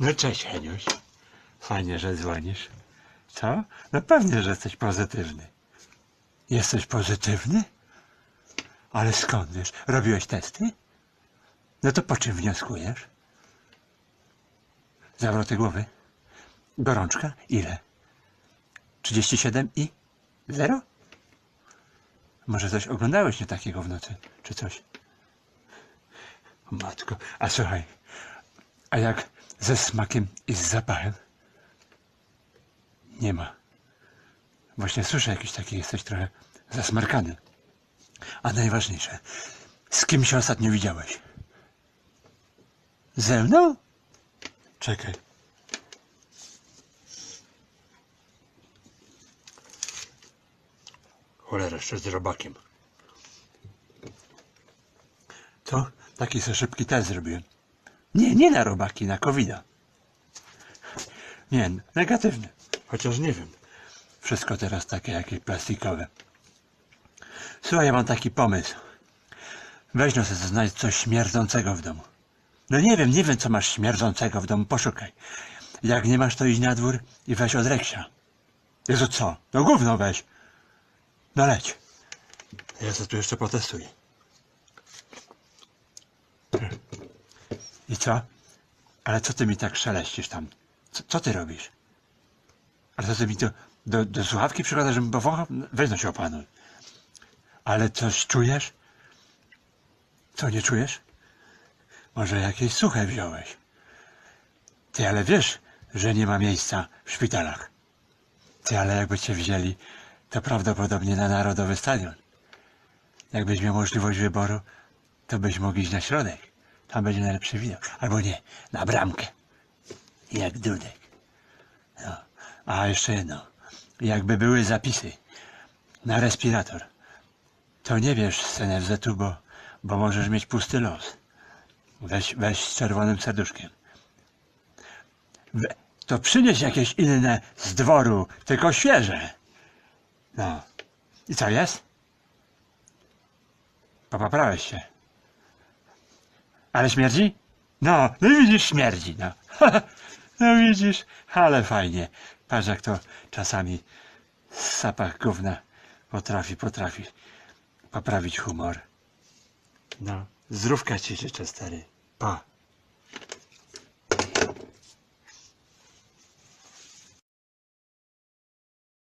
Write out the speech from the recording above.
No cześć Heniuś. Fajnie, że dzwonisz. Co? No pewnie, że jesteś pozytywny. Jesteś pozytywny? Ale skąd wiesz? Robiłeś testy? No to po czym wnioskujesz? Zawroty głowy? Gorączka? Ile? 37 i 0? Może coś oglądałeś nie takiego w nocy, czy coś? Matko, a słuchaj, a jak ze smakiem i z zapachem? Nie ma. Właśnie słyszę jakiś taki, jesteś trochę zasmarkany. A najważniejsze, z kim się ostatnio widziałeś? Ze mną? Czekaj. Cholera, jeszcze z robakiem. Co? Taki sobie szybki test zrobiłem. Nie, nie na robaki, na covid -a. Nie, negatywny. Chociaż nie wiem. Wszystko teraz takie jakieś plastikowe. Słuchaj, ja mam taki pomysł. Weź no sobie znajdź coś śmierdzącego w domu. No nie wiem, nie wiem co masz śmierdzącego w domu, poszukaj. Jak nie masz, to idź na dwór i weź od Reksia. Jezu, co? No gówno weź. No leć. Ja sobie tu jeszcze potestuję. I co? Ale co ty mi tak szeleścisz tam? Co, co ty robisz? Ale co ty mi do, do, do słuchawki przykładasz, żebym powąchał? Weź no się opanuj. Ale coś czujesz? Co, nie czujesz? Może jakieś suche wziąłeś? Ty, ale wiesz, że nie ma miejsca w szpitalach. Ty, ale jakby cię wzięli, to prawdopodobnie na Narodowy Stadion. Jakbyś miał możliwość wyboru, to byś mógł iść na środek. Tam będzie najlepszy widok. Albo nie, na bramkę. Jak dudek. No. A jeszcze jedno. Jakby były zapisy na respirator, to nie wiesz z NFZ-u, bo, bo możesz mieć pusty los. Weź, weź z czerwonym serduszkiem. We, to przynieś jakieś inne z dworu, tylko świeże. No. I co jest? Popaprałeś się. Ale śmierdzi? No, no widzisz, śmierdzi, no. No widzisz, ale fajnie. Patrz jak to czasami zapach gówna potrafi, potrafi poprawić humor. No, zdrówka ci życzę, stary. Pa.